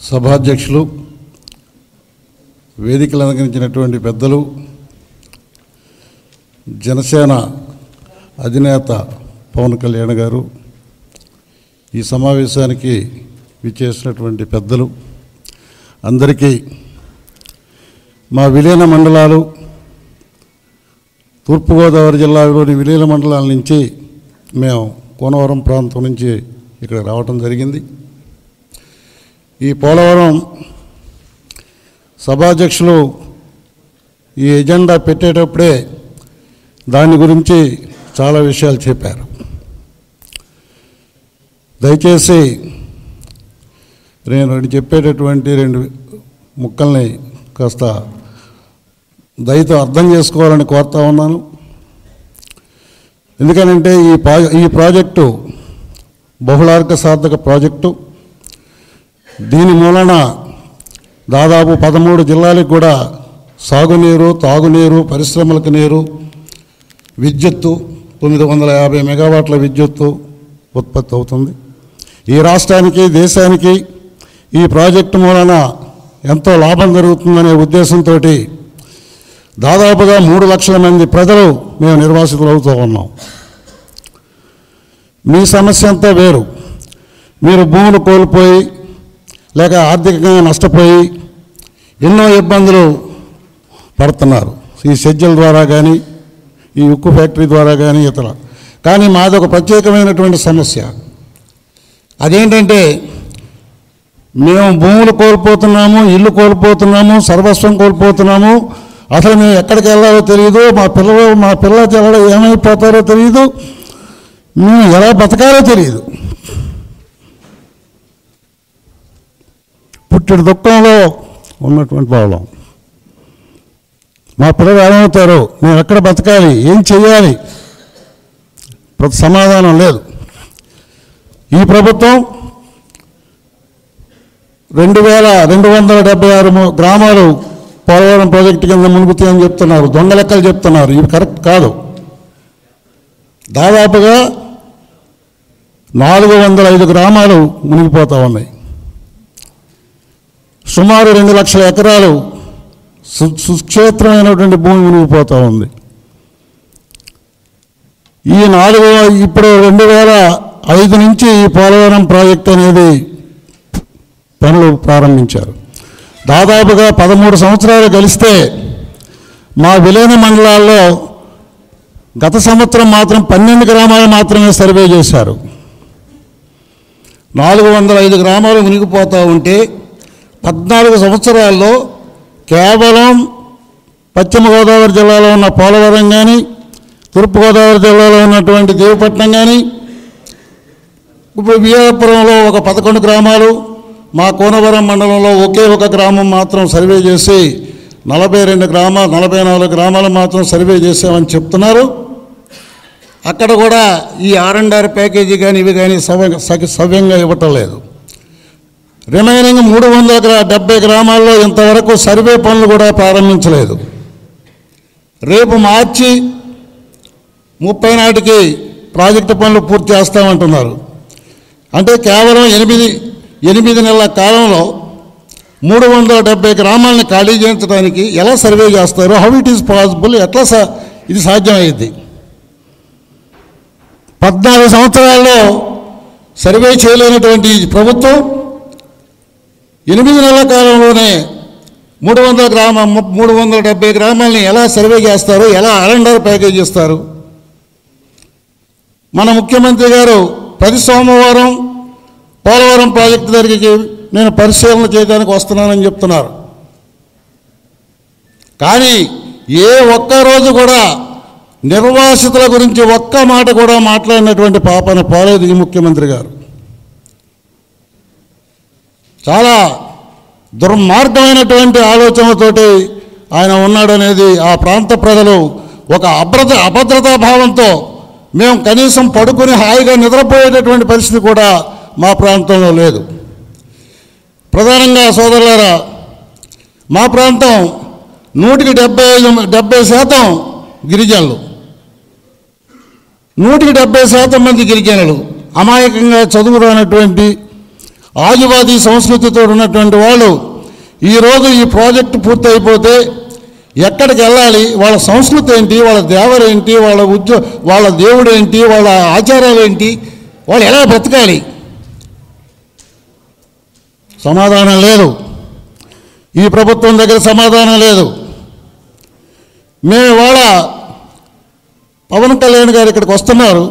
సభాధ్యక్షులు వేదికలు అలంకరించినటువంటి పెద్దలు జనసేన అధినేత పవన్ కళ్యాణ్ గారు ఈ సమావేశానికి విచ్చేసినటువంటి పెద్దలు అందరికీ మా విలీన మండలాలు తూర్పుగోదావరి జిల్లాలోని విలీన మండలాల నుంచి మేము కోనవరం ప్రాంతం నుంచి ఇక్కడ రావటం జరిగింది. ఈ పోలవరం సభాధ్యక్షులు ఈ ఎజెండా పెట్టేటప్పుడే దాని గురించి చాలా విషయాలు చెప్పారు. దయచేసి నేను రెండు చెప్పేటటువంటి రెండు ముక్కల్ని కాస్త దయతో అర్థం చేసుకోవాలని కోరుతా ఉన్నాను. ఎందుకనంటే ఈ ప్రా ఈ ప్రాజెక్టు బహుళార్క సార్థక ప్రాజెక్టు. దీని మూలన దాదాపు పదమూడు జిల్లాలకు కూడా సాగునీరు తాగునీరు పరిశ్రమలకు నీరు విద్యుత్తు తొమ్మిది వందల యాభై మెగావాట్ల విద్యుత్తు ఉత్పత్తి అవుతుంది. ఈ రాష్ట్రానికి దేశానికి ఈ ప్రాజెక్టు మూలన ఎంతో లాభం జరుగుతుందనే ఉద్దేశంతో దాదాపుగా మూడు లక్షల మంది ప్రజలు మేము నిర్వాసితులు అవుతూ ఉన్నాం. మీ సమస్య అంతా వేరు. మీరు భూములు కోల్పోయి లేక ఆర్థికంగా నష్టపోయి ఎన్నో ఇబ్బందులు పడుతున్నారు. ఈ షెడ్యూల్ ద్వారా కానీ ఈ ఉక్కు ఫ్యాక్టరీ ద్వారా కానీ ఇతర. కానీ మాది ఒక ప్రత్యేకమైనటువంటి సమస్య. అదేంటంటే మేము భూములు కోల్పోతున్నాము ఇల్లు కోల్పోతున్నాము సర్వస్వం కోల్పోతున్నాము అసలు మేము ఎక్కడికి వెళ్ళాలో తెలియదు మా పిల్లలు మా పిల్లల పిల్లలు ఏమైపోతారో తెలియదు మేము ఎలా బతకాలో తెలియదు పుట్టిన దుఃఖంలో ఉన్నటువంటి ప్రాబ్లం మా పిల్లలు ఏమవుతారు? మేము ఎక్కడ బతకాలి? ఏం చేయాలి ప్రతి సమాధానం లేదు. ఈ ప్రభుత్వం రెండు వేల రెండు వందల డెబ్బై ఆరు గ్రామాలు పోలవరం ప్రాజెక్టు కింద మునుగుతాయని చెప్తున్నారు దొంగ లెక్కలు చెప్తున్నారు. ఇవి కరెక్ట్ కాదు. దాదాపుగా నాలుగు వందల ఐదు గ్రామాలు మునిగిపోతూ ఉన్నాయి. సుమారు రెండు లక్షల ఎకరాలు సు- సుక్షేత్రమైనటువంటి భూమి మునిగిపోతూ ఉంది. ఈ నాలుగు ఇప్పుడు రెండు వేల ఐదు నుంచి ఈ పోలవరం ప్రాజెక్ట్ అనేది పనులు ప్రారంభించారు. దాదాపుగా పదమూడు సంవత్సరాలు కలిస్తే మా విలీన మండలాల్లో గత సంవత్సరం మాత్రం పన్నెండు గ్రామాలు మాత్రమే సర్వే చేశారు. నాలుగు వందల ఐదు గ్రామాలు మునిగిపోతూ ఉంటే పద్నాలుగు సంవత్సరాల్లో కేవలం పశ్చిమ గోదావరి జిల్లాలో ఉన్న పోలవరం కానీ తూర్పుగోదావరి జిల్లాలో ఉన్నటువంటి దేవపట్నం కానీ ఇప్పుడు విజయపురంలో ఒక పదకొండు గ్రామాలు మా కోనవరం మండలంలో ఒకే ఒక గ్రామం మాత్రం సర్వే చేసి నలభై రెండు గ్రామాలు నలభై నాలుగు గ్రామాలు మాత్రం సర్వే చేసామని చెప్తున్నారు. అక్కడ కూడా ఈ ఆర్ అండ్ ఆర్ ప్యాకేజీ కానీ ఇవి కానీ సవ్య సగ- సవ్యంగా ఇవ్వటం లేదు. రిమైనింగ్ మూడు వందల డెబ్బై గ్రామాల్లో ఇంతవరకు సర్వే పనులు కూడా ప్రారంభించలేదు. రేపు మార్చి ముప్పై నాటికి ప్రాజెక్టు పనులు పూర్తి చేస్తామంటున్నారు. అంటే కేవలం ఎనిమిది ఎనిమిది నెలల కాలంలో మూడు వందల డెబ్బై గ్రామాలను ఖాళీ చేయించడానికి ఎలా సర్వే చేస్తారు హౌ ఇట్ ఈస్ పాసిబుల్ ఎట్లా సా ఇది సాధ్యమైంది. పద్నాలుగు సంవత్సరాల్లో సర్వే చేయలేనటువంటి ప్రభుత్వం ఎనిమిది నెలల కాలంలోనే మూడు వందల గ్రామ మూడు వందల డెబ్బై గ్రామాలని ఎలా సర్వే చేస్తారు ఎలా అలెండర్ ప్యాకేజ్ ఇస్తారు మన ముఖ్యమంత్రి గారు ప్రతి సోమవారం పోలవరం ప్రాజెక్టు దగ్గరికి నేను పరిశీలన చేయడానికి వస్తున్నానని చెప్తున్నారు. కానీ ఏ ఒక్క రోజు కూడా నిర్వాసితుల గురించి ఒక్క మాట కూడా మాట్లాడినటువంటి పాపన పోలేదు ఈ ముఖ్యమంత్రి గారు. చాలా దుర్మార్గమైనటువంటి ఆలోచనలతోటి ఆయన ఉన్నాడనేది ఆ ప్రాంత ప్రజలు ఒక అభ్రత అభద్రతా భావంతో మేము కనీసం పడుకుని హాయిగా నిద్రపోయేటటువంటి పరిస్థితి కూడా మా ప్రాంతంలో లేదు. ప్రధానంగా సోదరులారా మా ప్రాంతం నూటికి డెబ్బై ఐదు డెబ్బై శాతం గిరిజనులు. నూటికి డెబ్బై శాతం మంది గిరిజనులు. అమాయకంగా చదువురానటువంటి ఆదివాదీ సంస్కృతితో ఉన్నటువంటి వాళ్ళు ఈరోజు ఈ ప్రాజెక్టు పూర్తయిపోతే ఎక్కడికి వెళ్ళాలి? వాళ్ళ సంస్కృతి ఏంటి? వాళ్ళ దేవరేంటి? వాళ్ళ ఉద్యో వాళ్ళ దేవుడు ఏంటి వాళ్ళ ఆచారాలు ఏంటి వాళ్ళు ఎలా బ్రతకాలి? సమాధానం లేదు. ఈ ప్రభుత్వం దగ్గర సమాధానం లేదు. మేము ఇవాళ పవన్ కళ్యాణ్ గారు ఇక్కడికి వస్తున్నారు.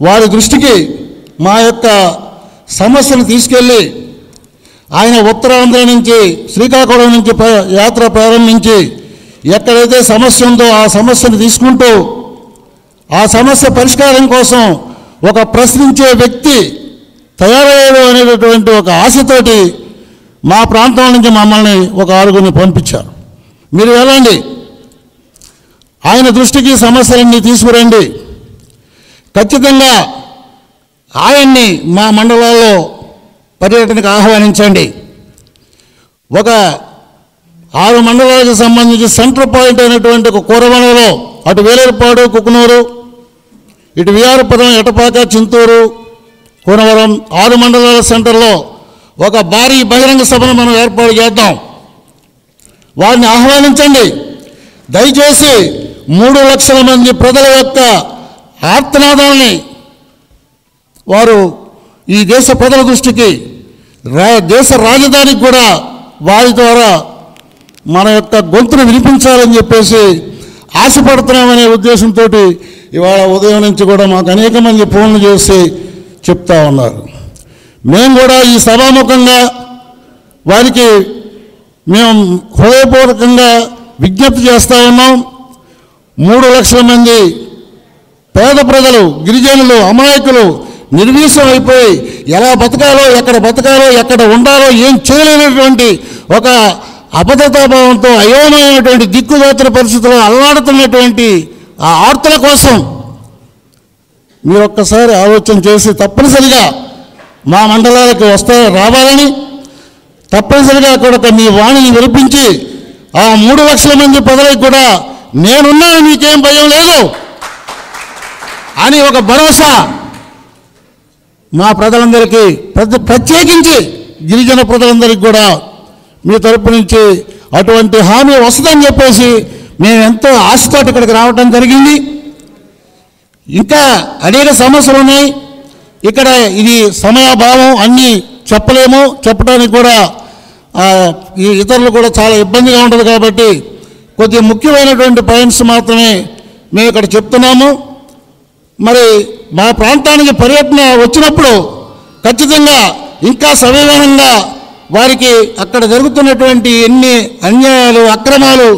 వారి దృష్టికి మా యొక్క సమస్యను తీసుకెళ్ళి ఆయన ఉత్తరాంధ్ర నుంచి శ్రీకాకుళం నుంచి ప్ర- యాత్ర ప్రారంభించి ఎక్కడైతే సమస్య ఉందో ఆ సమస్యను తీసుకుంటూ ఆ సమస్య పరిష్కారం కోసం ఒక ప్రశ్నించే వ్యక్తి తయారయ్యాడు అనేటటువంటి ఒక ఆశతోటి మా ప్రాంతం నుంచి మమ్మల్ని ఒక ఆరుగురిని పంపించారు. మీరు వెళ్ళండి. ఆయన దృష్టికి సమస్యలన్నీ తీసుకురండి. ఖచ్చితంగా ఆయన్ని మా మండలాల్లో పర్యటనకు ఆహ్వానించండి. ఒక ఆరు మండలాలకు సంబంధించి సెంటర్ పాయింట్ అయినటువంటి ఒక కూరవనంలో అటు వేలేరుపాడు కుకునూరు ఇటు విఆర్పురం ఎటపాక చింతూరు కూనవరం ఆరు మండలాల సెంటర్లో ఒక భారీ బహిరంగ సభను మనం ఏర్పాటు చేద్దాం. వారిని ఆహ్వానించండి. దయచేసి మూడు లక్షల మంది ప్రజల యొక్క ఆర్తనాదాలని వారు ఈ దేశ ప్రజల దృష్టికి రా దేశ రాజధానికి కూడా వారి ద్వారా మన యొక్క గొంతును వినిపించాలని చెప్పేసి ఆశపడుతున్నామనే ఉద్దేశంతో ఇవాళ ఉదయం నుంచి కూడా మాకు అనేక మంది ఫోన్లు చేసి చెప్తా ఉన్నారు. మేము కూడా ఈ సభాముఖంగా వారికి మేము హృదయపూర్వకంగా విజ్ఞప్తి చేస్తూ ఉన్నాం. మూడు లక్షల మంది పేద ప్రజలు గిరిజనులు అమాయకులు నిర్వీసం అయిపోయి ఎలా బతకాలో ఎక్కడ బతకాలో ఎక్కడ ఉండాలో ఏం చేయలేనటువంటి ఒక అభద్రతాభావంతో అయోమయమైనటువంటి దిక్కుదోచిన పరిస్థితుల్లో అల్లాడుతున్నటువంటి ఆ ఆర్తుల కోసం మీరు ఒక్కసారి ఆలోచన చేసి తప్పనిసరిగా మా మండలాలకు వస్తా రావాలని తప్పనిసరిగా అక్కడ ఒక మీ వాణిని వినిపించి ఆ మూడు లక్షల మంది ప్రజలకు కూడా నేనున్నాను మీకేం భయం లేదు అని ఒక భరోసా మా ప్రజలందరికీ ప్రతి ప్రత్యేకించి గిరిజన ప్రజలందరికీ కూడా మీ తరపు నుంచి అటువంటి హామీ వస్తుందని చెప్పేసి మేము ఎంతో ఆశతో ఇక్కడికి రావడం జరిగింది. ఇంకా అనేక సమస్యలు ఉన్నాయి. ఇక్కడ ఇది సమయాభావం అన్నీ చెప్పలేము. చెప్పడానికి కూడా ఈ ఇతరులు కూడా చాలా ఇబ్బందిగా ఉంటుంది కాబట్టి కొద్ది ముఖ్యమైనటువంటి పాయింట్స్ మాత్రమే మేము ఇక్కడ చెప్తున్నాము. మరి మా ప్రాంతానికి పర్యటన వచ్చినప్పుడు ఖచ్చితంగా ఇంకా సవివరంగా వారికి అక్కడ జరుగుతున్నటువంటి ఎన్ని అన్యాయాలు అక్రమాలు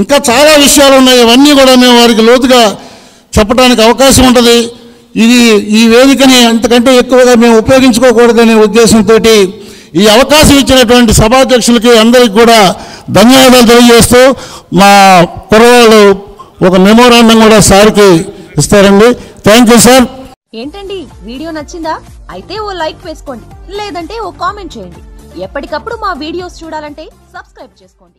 ఇంకా చాలా విషయాలు ఉన్నాయి. అవన్నీ కూడా మేము వారికి లోతుగా చెప్పడానికి అవకాశం ఉంటుంది. ఇది ఈ వేదికని అంతకంటే ఎక్కువగా మేము ఉపయోగించుకోకూడదనే ఉద్దేశంతో ఈ అవకాశం ఇచ్చినటువంటి సభాధ్యక్షులకి అందరికీ కూడా ధన్యవాదాలు తెలియజేస్తూ మా కుర్రవాళ్ళు ఒక మెమోరాండం కూడా సార్కి ఇస్తారండి. థ్యాంక్ యూ సార్ ఏంటండి? వీడియో నచ్చిందా? అయితే ఓ లైక్ వేసుకోండి. లేదంటే ఓ కామెంట్ చేయండి. ఎప్పటికప్పుడు మా వీడియోస్ చూడాలంటే సబ్స్క్రైబ్ చేసుకోండి.